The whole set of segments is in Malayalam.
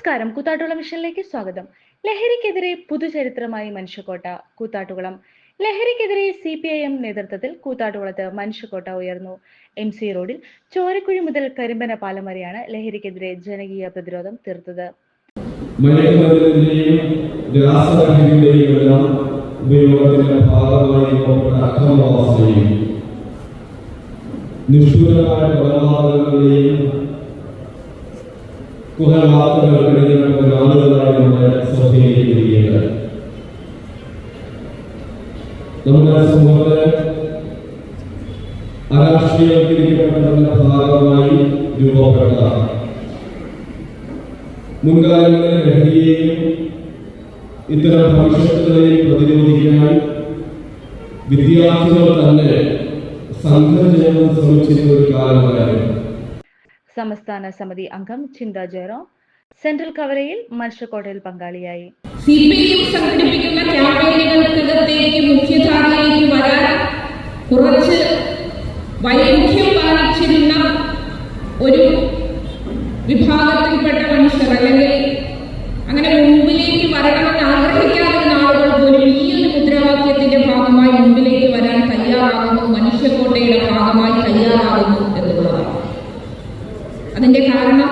നമസ്കാരം. കൂത്താട്ടുകുളം മിഷനിലേക്ക് സ്വാഗതം. ലഹരിക്കെതിരെ പുതുചരിത്രമായി മനുഷ്യക്കോട്ട കൂത്താട്ടുകുളം. ലഹരിക്കെതിരെ സി പി ഐ എം നേതൃത്വത്തിൽ കൂത്താട്ടുകുളത്ത് മനുഷ്യക്കോട്ട ഉയർന്നു. എം സി റോഡിൽ ചോരക്കുഴി മുതൽ കരിമ്പന പാലം വരെയാണ് ലഹരിക്കെതിരെ ജനകീയ പ്രതിരോധം തീർത്തത്. നിഷ്ഠൂരമായ കൊലപാതകങ്ങളെയും കുറെ വാർത്തകൾക്കിടയിലുള്ള നാളുകളായി നമ്മുടെ ശ്രദ്ധയിലേക്ക് വരികയാണ്. നമ്മുടെ സമൂഹത്തെ അരാഷ്ട്രീയവൽക്കരിക്കപ്പെട്ടതിന്റെ ഭാഗമായി രൂപപ്പെട്ട മുൻകാലങ്ങളിലെ ലഹരിയെയും ഇത്തരം ഭവിഷ്യത്തുകളെയും പ്രതിരോധിക്കാൻ വിദ്യാർത്ഥികൾ തന്നെ സംഘം ചെയ്യാൻ ശ്രമിച്ചിരുന്ന ഒരു കാലമായിരുന്നു. സംസ്ഥാന സമിതി അംഗം ചിന്ത ജയറാം സെൻട്രൽ കവരയിൽ മനുഷ്യക്കോട്ടയിൽ പങ്കാളിയായി. വരാൻ വൈമുഖ്യം ഒരു വിഭാഗത്തിൽപ്പെട്ട മനുഷ്യർ അല്ലെങ്കിൽ അങ്ങനെ അതിന്റെ കാരണം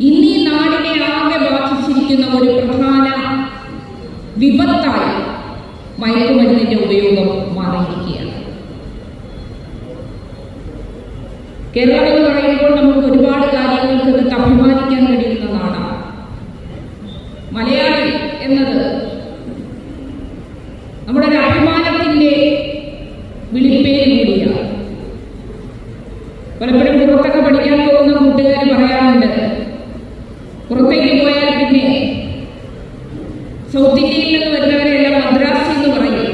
ഇന്ന് ഈ നാടിനെ ആകെ ബാധിച്ചിരിക്കുന്ന ഒരു പ്രധാന വിപത്തായി മയക്കുമരുന്നിന്റെ ഉപയോഗം മാറിയിരിക്കുകയാണ്. കേരളം എന്ന് പറയുമ്പോൾ നമുക്ക് ഒരുപാട് കാര്യങ്ങൾക്ക് അഭിമാനിക്കാൻ കഴിയുന്നതാണ്. മലയാളി എന്നത് നമ്മുടെ ഒരു അഭിമാനത്തിന്റെ കൂടിയാണ് പലപ്പോഴും പുറത്തൊക്കെ പഠിക്കാൻ പോകുന്ന കൂട്ടുകാർ പറയാറുണ്ട്. പുറത്തേക്ക് പോയാൽ പിന്നെ സൗത്ത് ഇന്ത്യയിൽ നിന്ന് വരുന്നവരെല്ലാം മദ്രാസി എന്ന് പറയും.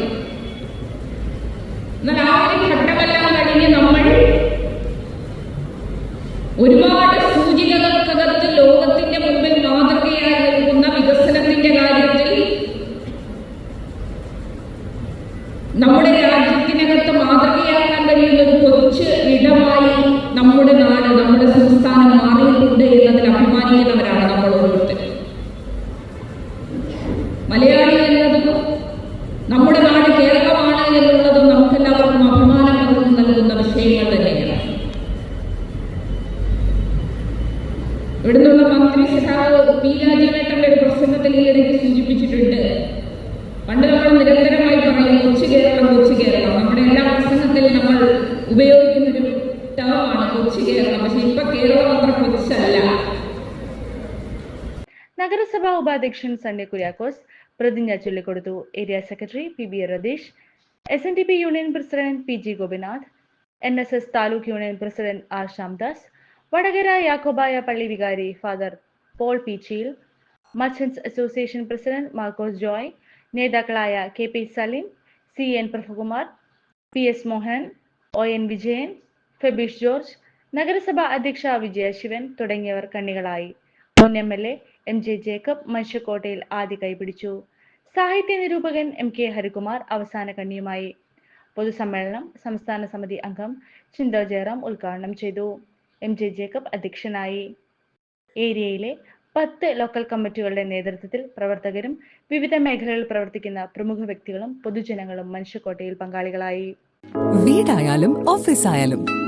എന്നാൽ ആ ഒരു ഘട്ടമെല്ലാം കഴിഞ്ഞ് നമ്മൾ ഒരുപാട് സൂചികകൾക്കകത്ത് ലോകത്തിന്റെ മുമ്പിൽ മാതൃകയായി നിൽക്കുന്ന വികസനത്തിന്റെ കാര്യത്തിൽ നമ്മുടെ മാതൃകയാക്കാൻ കഴിയുന്ന ഒരു കൊച്ചു ഇടമായി നമ്മുടെ നാട് നമ്മുടെ സംസ്ഥാനം മാറിയിട്ടുണ്ട് എന്നതിൽ അഭിമാനിക്കുന്നവരാണ് നമ്മൾ ഓരോരുത്തരും. മലയാളി എന്നതും നമ്മുടെ നാട് കേരളമാണ് എന്നുള്ളതും നമുക്കെല്ലാവർക്കും അഭിമാനം നൽകുന്ന വിഷയങ്ങൾ തന്നെയാണ്. ഇവിടുന്നുള്ള മന്ത്രി സഹാവ് പി രാജീവേട്ടന്റെ ഒരു പ്രസംഗത്തിൽ ഈയിടയ്ക്ക് സൂചിപ്പിച്ചിട്ടുണ്ട്. പണ്ട് നമ്മൾ നിരന്തരമായി പറയും കൊച്ചു കേരളം കൊച്ചു കേരളം. നമ്മുടെ കേരളം പക്ഷെ ഇപ്പൊ കേരളം അത്ര കൊച്ചല്ല നഗരസഭാ ഉപാധ്യക്ഷൻ സണ്ണി കുര്യാക്കോസ് പ്രതിജ്ഞ ചൊല്ലിക്കൊടുത്തു area secretary P B Ratheesh S N D P union president P G Gopinath N S S taluk union president R Shyamdas Vadakara Yakobaya പള്ളി വികാരി father Paul പീച്ചിയിൽ merchants association president Markose Joy നേതാക്കളായ K P Saleem C N Prabhakumar P S Mohan O N Vijayan Febeesh George നഗരസഭാ അധ്യക്ഷ വിജയശിവൻ തുടങ്ങിയവർ കണ്ണികളായി. മുൻ M L A M J Jacob മനുഷ്യക്കോട്ടയിൽ ആദ്യ കൈപിടിച്ചു സാഹിത്യ നിരൂപകൻ എം കെ ഹരികുമാർ അവസാന കണ്ണിയുമായി. പൊതുസമ്മേളനം സംസ്ഥാന സമിതി അംഗം ചിന്താ ജയറാം ഉദ്ഘാടനം ചെയ്തു. എം ജെ ജേക്കബ് അധ്യക്ഷനായി. ഏരിയയിലെ പത്ത് ലോക്കൽ കമ്മിറ്റികളുടെ നേതൃത്വത്തിൽ പ്രവർത്തകരും വിവിധ മേഖലകളിൽ പ്രവർത്തിക്കുന്ന പ്രമുഖ വ്യക്തികളും പൊതുജനങ്ങളും മനുഷ്യക്കോട്ടയിൽ പങ്കാളികളായി. വീടായാലും ഓഫീസായാലും